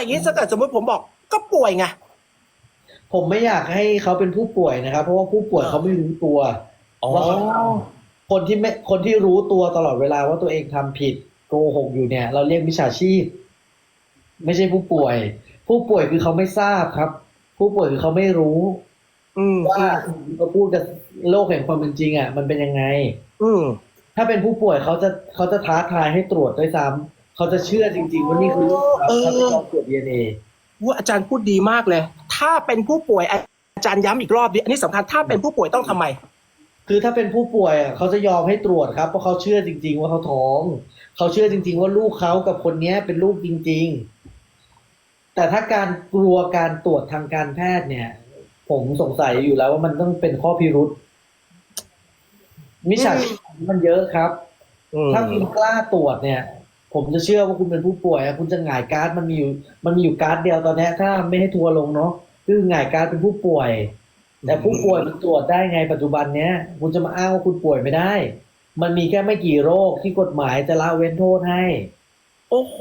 แต่อย่างนี้ถ้าเกิดสมมติผมบอกก็ป่วยไง ผมไม่อยากให้เขาเป็นผู้ป่วยนะครับ เพราะว่าผู้ป่วยเขาไม่รู้ตัวอ๋อว่าเขาทำคนที่ไม่คนที่รู้ตัวตลอดเวลาว่าตัวเองทำผิดโกหกอยู่เนี่ย เราเรียกมิจฉาชีพ ไม่ใช่ผู้ป่วย ผู้ป่วยคือเขาไม่ทราบครับ ผู้ป่วยคือเขาไม่รู้ อืมว่าเขาพูดกับโลกแห่งความเป็นจริงอะมันเป็นยังไง อืมถ้าเป็นผู้ป่วยเขาจะเขาจะท้าทายให้ตรวจด้วยซ้ำ เขาจะเชื่อจริง ๆ ว่านี่คือลูกเขาเออเขาจะลองตรวจดีเอ็นเอว่าอาจารย์พูดดีมากเลย ถ้าเป็นผู้ป่วยอาจารย์ย้ำอีกรอบดิอันนี้สำคัญถ้าเป็นผู้ป่วยต้องทำไม คือถ้าเป็นผู้ป่วยอะเขาจะยอมให้ตรวจครับเพราะเขาเชื่อจริง ๆ ว่าเขาท้องเขาเชื่อจริง ๆ ว่าลูกเขากับคนเนี้ยเป็นลูกจริง ๆ แต่ถ้าการกลัวการตรวจทางการแพทย์เนี่ย ผมสงสัยอยู่แล้วว่ามันต้องเป็นข้อพิรุษมิจฉาชีพมันเยอะครับอืมถ้าคุณกล้าตรวจเนี่ย ผมจะเชื่อว่าคุณเป็นผู้ป่วยอะคุณจะหงายการ์ดมันมีอยู่มันมีอยู่การ์ดเดียวตอนนี้ถ้าไม่ให้ทัวร์ลงเนาะคือหงายการ์ดเป็นผู้ป่วย แต่ผู้ป่วยมันตรวจได้ไงปัจจุบันเนี้ย คุณจะมาอ้างว่าคุณป่วยไม่ได้ มันมีแค่ไม่กี่โรคที่กฎหมายจะละเว้นโทษให้ โอ้โห